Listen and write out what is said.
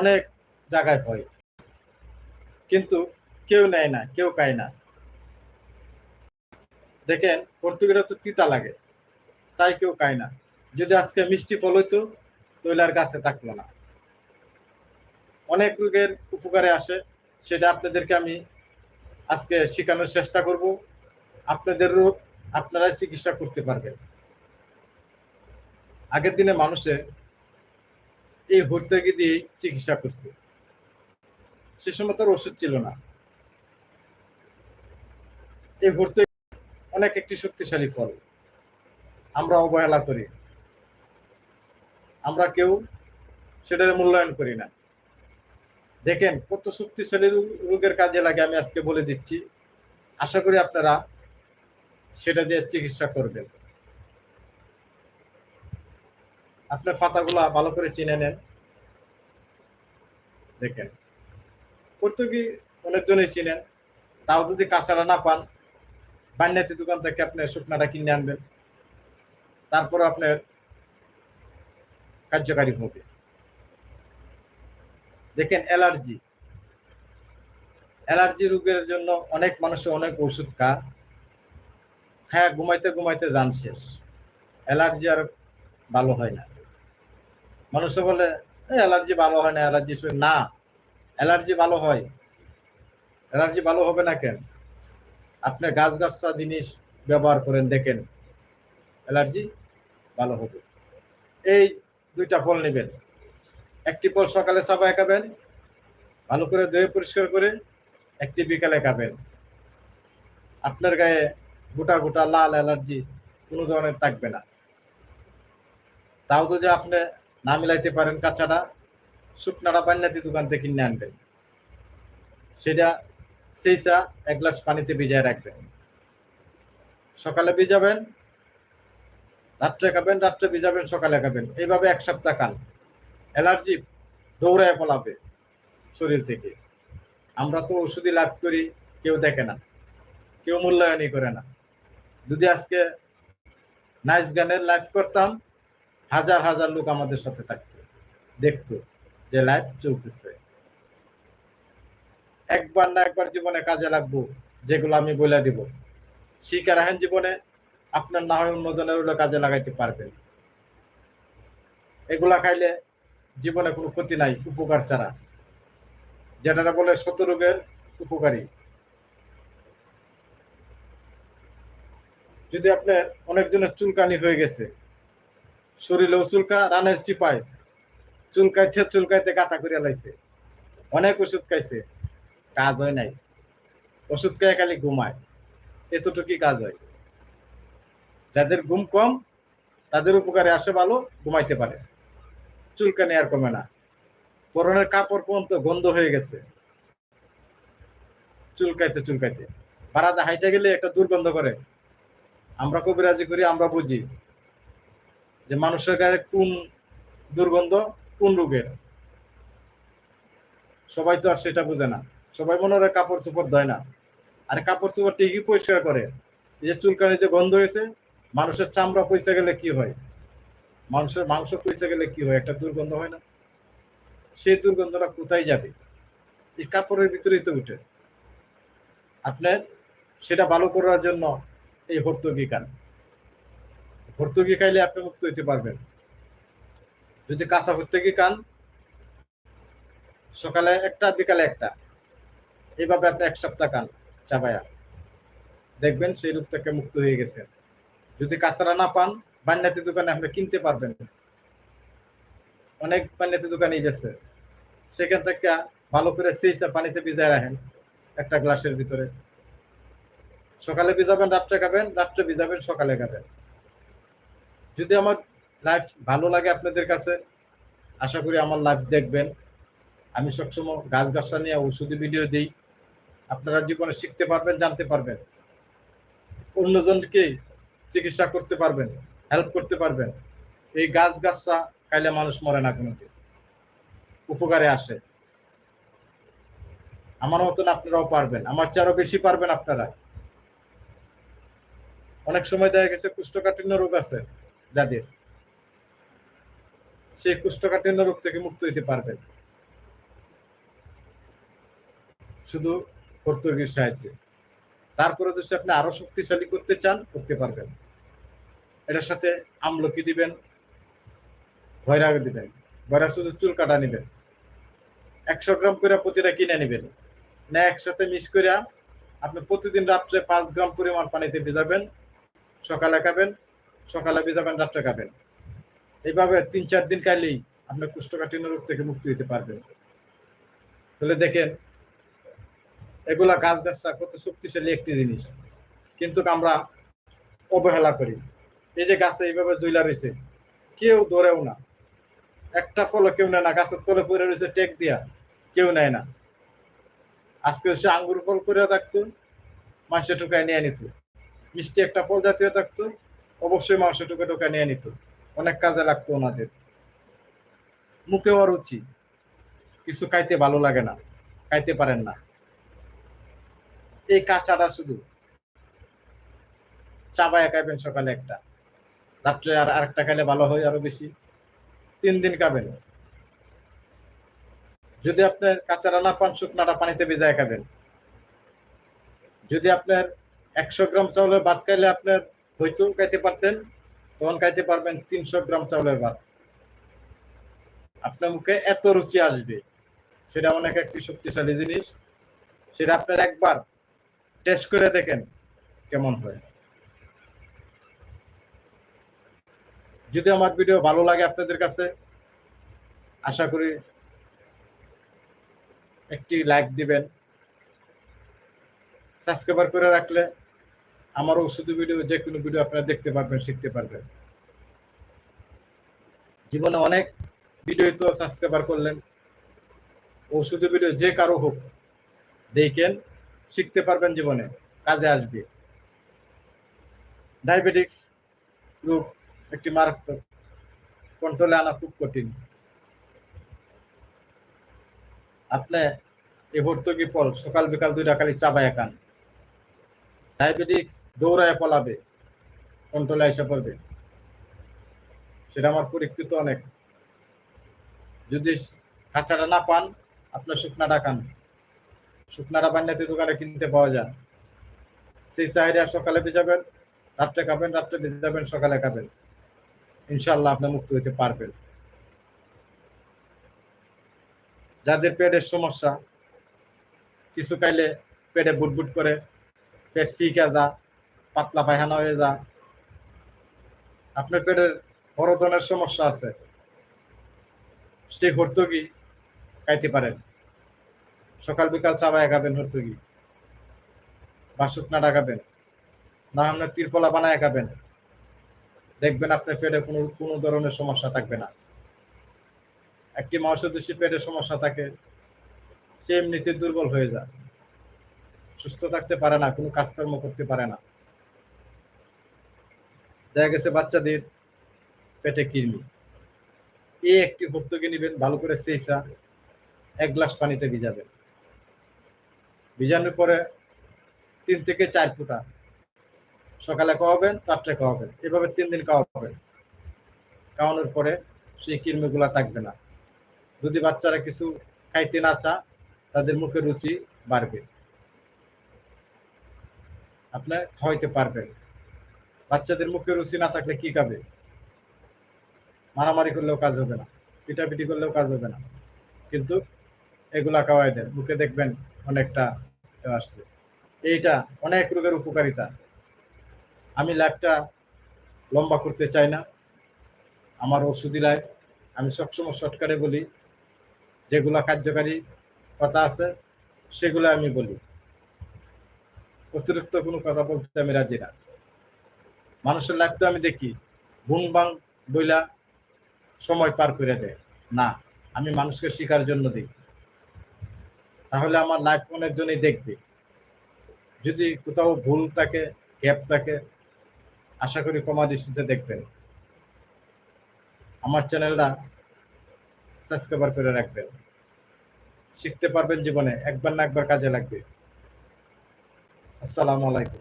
অনেক জায়গায় হয়। কিন্তু কেউ নেয় না, কেউ খায় না। দেখেন পর্তুগিরা তো তিতা লাগে, তাই কেউ খায় না। যদি আজকে মিষ্টি ফল হইতো, তাহলে আর গাছে থাকল না। অনেক রোগের উপকারে আসে, সেটা আপনাদেরকে আমি আজকে শেখানোর চেষ্টা করব। আপনাদের রোগ, আপনারাই চিকিৎসা করতে পারবেন। আগের দিনে মানুষে এই হর্তকি দিয়ে চিকিৎসা করত। সে সময় তার ওষুধ ছিল না। এই হর্তকি অনেক একটি শক্তিশালী ফল। আমরা অবহেলা করি। আমরা কেউ সেটার মূল্যায়ন করি না। দেখেন, কত শক্তিশালী রোগের কাজে লাগে, আমি আজকে বলে দিচ্ছি। আশা করি আপনারা সেটা দিয়ে চিকিৎসা করবেন। আপনার পাতাগুলা ভালো করে চিনে নেন। দেখেন। পর্তুগি অনেকজনই চিনেন। তাও যদি কাঁচারা না পান, বান্যাতি দোকান থেকে আপনি শুকনাটা কিনে আনবেন। তারপরে আপনার কার্যকারী হবে। দেখেন, অ্যালার্জি। অ্যালার্জি রোগের জন্য অনেক মানুষের অনেক ওষুধ খা খায় ঘুমাইতে ঘুমাইতে যান শেষ। অ্যালার্জি আর ভালো হয় না। মানুষে বলে অ্যালার্জি ভালো হয় না, অ্যালার্জি না, অ্যালার্জি ভালো হয়। অ্যালার্জি ভালো হবে না কেন? আপনি গাছ গাছা জিনিস ব্যবহার করেন, দেখেন, অ্যালার্জি ভালো হবে। এই দুইটা ফল নেবেন। একটি ফল সকালে চাবায় খাবেন, ভালো করে ধুয়ে পরিষ্কার করে একটি বিকালে খাবেন। আপনার গায়ে গোটা গোটা লাল অ্যালার্জি কোনো ধরনের থাকবে না। তাও তো যে আপনি না মিলাইতে পারেন কাঁচাটা শুকনাটা বান্যাতি দোকান থেকে কিনে আনবেন। সেটা সেই চা এক গ্লাস পানিতে ভিজায় রাখবেন। সকালে ভিজাবেন, রাত্রে খাবেন, রাত্রে ভিজাবেন, সকালে খাবেন। এইভাবে এক সপ্তাহ খান। অ্যালার্জি দৌড়ায় পলাবে শরীর থেকে। আমরা তো ওষুধই লাভ করি, কেউ দেখে না, কেউ মূল্যায়নই করে না। যদি আজকে নাইস গানের লাইভ করতাম হাজার হাজার লোক আমাদের সাথে থাকতো, দেখতো যে লাইভ চলতেছে। একবার না একবার জীবনে কাজে লাগবো, যেগুলো আমি বলে দিব। শিখে রাখেন জীবনে, আপনার না হয় অন্যজনের হলে কাজে লাগাইতে পারবেন। এগুলা খাইলে জীবনে কোনো ক্ষতি নাই, উপকার ছাড়া। যেটা বলে শত রোগের উপকারী। যদি আপনার অনেকজনের চুলকানি হয়ে গেছে শরীরেও চুলকা রানের চিপায়। চুলকাইছে, চুলকাইতে গাথা করে লাইছে। অনেক ওষুধ খাইছে। কাজ হয় নাই। ওষুধ খাই খালি ঘুমায়। এতটুকুই কাজ হয়। যাদের ঘুম কম, তাদের উপকারে আসে ভালো, ঘুমাইতে পারে। চুলকানি আর কমে না। পরনের কাপড় পর্যন্ত গন্ধ হয়ে গেছে। চুলকাইতে চুলকাইতে। বারাদা হাইটে গেলে একটা দুর্গন্ধ করে। আমরা কবিরাজি করি, আমরা বুঝি। যে মানুষের গায়ে কোন দুর্গন্ধ, কোন রোগের? সবাই তো আর সেটা বুঝে না। সবাই মনে হয় কাপড় চোপড় দেয় না। আর কাপড় চোপড় ঠিকই পরিষ্কার করে। যে চুলকানি যে গন্ধ হয়েছে, মানুষের চামড়া পয়সা গেলে কি হয়? মানুষের মাংস পয়সা গেলে কি হয়? একটা দুর্গন্ধ হয় না। সেই দুর্গন্ধটা কোথায় যাবে? এই কাপড়ের ভিতরেই তো উঠে। আপনার সেটা ভালো করার জন্য এই হর্তকি খান হর্তকি খাইলে আপনি মুক্ত হইতে পারবেন। যদি কাঁচা ভর্তুকি খান, সকালে একটা, বিকালে একটা, এইভাবে আপনি এক সপ্তাহ খান চাবায়া দেখবেন সেই রূপ থেকে মুক্ত হয়ে গেছে। যদি কাঁচারা না পান বান্যাতি দোকানে আপনি কিনতে পারবেন। অনেক বান্যাতি দোকানেই গেছে। সেখান থেকে ভালো করে সেইসা পানিতে ভিজায় রাখেন একটা গ্লাসের ভিতরে। সকালে ভিজাবেন, রাত্রে খাবেন, রাত্রে ভিজাবেন, সকালে খাবেন। যদি আমার লাইফ ভালো লাগে আপনাদের কাছে, আশা করি আমার লাইফ দেখবেন। আমি সবসময় গাছ গাছটা নিয়ে ওষুধি ভিডিও দিই। আপনারা জীবনে শিখতে পারবেন, জানতে পারবেন। অন্যজনকে চিকিৎসা করতে পারবেন হেল্প করতে পারবেন। এই গাছ গাছটা খাইলে মানুষ মরে না কোনোদিন। উপকারে আসে। আমার মতন আপনারাও পারবেন। আমার চেয়ে আরও বেশি পারবেন আপনারা। অনেক সময় দেখা গেছে কুষ্ঠকাঠিন্য রোগ আছে। যাদের। সেই কুষ্ঠকাঠিন্য রোগ থেকে মুক্ত হইতে পারবেন শুধু ভর্তুকির সাহায্যে। তারপরে যদি আপনি আরও শক্তিশালী করতে চান, করতে পারবেন। এটার সাথে আমলকি দিবেন, ভয়রাগ দিবেন ভয়রা শুধু চুল কাটা নিবেন। একশো গ্রাম করে প্রতিটা কিনে নেবেন। না একসাথে মিক্স করে আপনি প্রতিদিন রাত্রে পাঁচ গ্রাম পরিমাণ পানিতে ভিজাবেন, সকালে খাবেন সকালে ভিজাবেন রাত্রে খাবেন এইভাবে তিন, চার দিন খাইলেই আপনার কুষ্ঠকাঠিন্য রোগ থেকে মুক্তি হতে পারবেন। তাহলে দেখেন, এগুলা গাছ গাছটা কত শক্তিশালী একটি জিনিস। কিন্তু আমরা অবহেলা করি। এই যে গাছে এইভাবে জুইলা রয়েছে কেউ ধরেও না। একটা ফলও কেউ নেয় না, গাছের তলে পড়ে রয়েছে টেক দিয়া, কেউ নেয় না। আজকে সে আঙ্গুর ফল করে থাকতো, মাংস টুকায় নিয়ে নিত মিষ্টি একটা ফল জাতীয় থাকতো অবশ্যই মাংস টুকে টুকা নিয়ে নিত। অনেক কাজে লাগতো ওনাদের। মুখেও রুচি। কিছু খাইতে ভালো লাগে না। খাইতে পারেন না। এই কাঁচাটা শুধু। চাবায় খাইবেন সকালে একটা। রাত্রে আর আরেকটা খাইলে ভালো হয় আরও বেশি। তিন দিন খাবেন। যদি আপনার কাঁচারা না পান, শুকনাটা পানিতে ভিজায় খাবেন। যদি আপনার একশো গ্রাম চাউলের ভাত খাইলে আপনার হয়তো খাইতে পারতেন, তখন খাইতে পারবেন তিনশো গ্রাম চাউলের ভাত। আপনার মুখে এত রুচি আসবে, সেটা অনেক একটি শক্তিশালী জিনিস। সেটা আপনার একবার টেস্ট করে দেখেন কেমন হয়। যদি আমার ভিডিও ভালো লাগে আপনাদের কাছে, আশা করি একটি লাইক দিবেন। সাবস্ক্রাইবার করে রাখলে আমার ওষুধ ভিডিও, যে কোনো ভিডিও আপনারা দেখতে পারবেন, শিখতে পারবেন। জীবনে অনেক ভিডিও তো সাবস্ক্রাইবার করলেন। ওষুধ ভিডিও যে কারও হোক, দেখেন, শিখতে পারবেন জীবনে, কাজে আসবে। ডায়াবেটিক্স রোগ একটি মারাত্মক কন্ট্রোলে আনা খুব কঠিন। আপনি এই ভর্তুকি ফল সকাল বিকাল দুইটা খালি চাবায় খান? ডায়াবেটিক্স দৌড়ায় পলাবে, কন্ট্রোলে এসে পড়বে। সেটা আমার পরীক্ষিত অনেক। যদি কাঁচাটা না পান, আপনার শুকনাটা খান। শুকনাটা বান্যাতে দোকানে কিনতে পাওয়া যায়। সেই চাহিদা সকালে ভিজাবেন, রাত্রে খাবেন, রাত্রে ভিজাবেন, সকালে খাবেন। ইনশাল্লাহ আপনি মুক্ত হইতে পারবেন। যাদের পেটের সমস্যা, কিছু খাইলে পেটে বুটবুট করে পেট ফিকা যা, পাতলা পায়খানা হয়ে যা। আপনার পেটের বড় ধরনের সমস্যা আছে। সেই হর্তগি খাইতে পারেন। সকাল বিকাল চাবায় খাবেন হর্তগি বা শুকনাটা খাবেন। না আপনার তিরপলা বানায় খাবেন। দেখবেন আপনার পেটে কোনো কোনো ধরনের সমস্যা থাকবে না। একটি মানুষের যদি পেটের সমস্যা থাকে, সে এমনিতে দুর্বল হয়ে যায়। সুস্থ থাকতে পারে না, কোনো কাজকর্ম করতে পারে না। দেখা গেছে বাচ্চাদের পেটে কৃমি। এই একটি ভর্তুকি নিবেন, ভালো করে সেইসা এক গ্লাস পানিতে ভিজাবেন। ভিজানোর পরে তিন থেকে চার ফুটা সকালে খাওয়াবেন, রাত্রে খাওয়াবেন। এভাবে তিন দিন খাওয়াবেন। খাওয়ানোর পরে সেই কৃমিগুলা থাকবে না। যদি বাচ্চারা কিছু খাইতে না চা তাদের মুখে রুচি বাড়বে। আপনার খাওয়াইতে পারবেন। বাচ্চাদের মুখে রুচি না থাকলে কি খাবে? মারামারি করলেও কাজ হবে না, পিটাপিটি করলেও কাজ হবে না। কিন্তু এগুলা খাওয়াই দেন, মুখে দেখবেন অনেকটা আসছে। এইটা অনেক রোগের উপকারিতা। আমি লাইফটা লম্বা করতে চাই না। আমার ওষুধি লাইফ আমি সবসময় শর্টকাটে বলি, যেগুলা কার্যকারী কথা আছে সেগুলো আমি বলি। অতিরিক্ত কোনো কথা বলতে আমি রাজি না। মানুষের লাইফ তো আমি দেখি বুং বাং বইলা সময় পার করে দেয়। না, আমি মানুষকে শিকার জন্য দিই। তাহলে আমার লাইফ অনেকজনই দেখবে। যদি কোথাও ভুল থাকে গ্যাপ থাকে, আশা করি কমা দৃষ্টিতে দেখবেন। আমার চ্যানেলটা সাবস্ক্রাইবার করে রাখবেন। শিখতে পারবেন জীবনে, একবার না একবার কাজে লাগবে। আসসালামু আলাইকুম।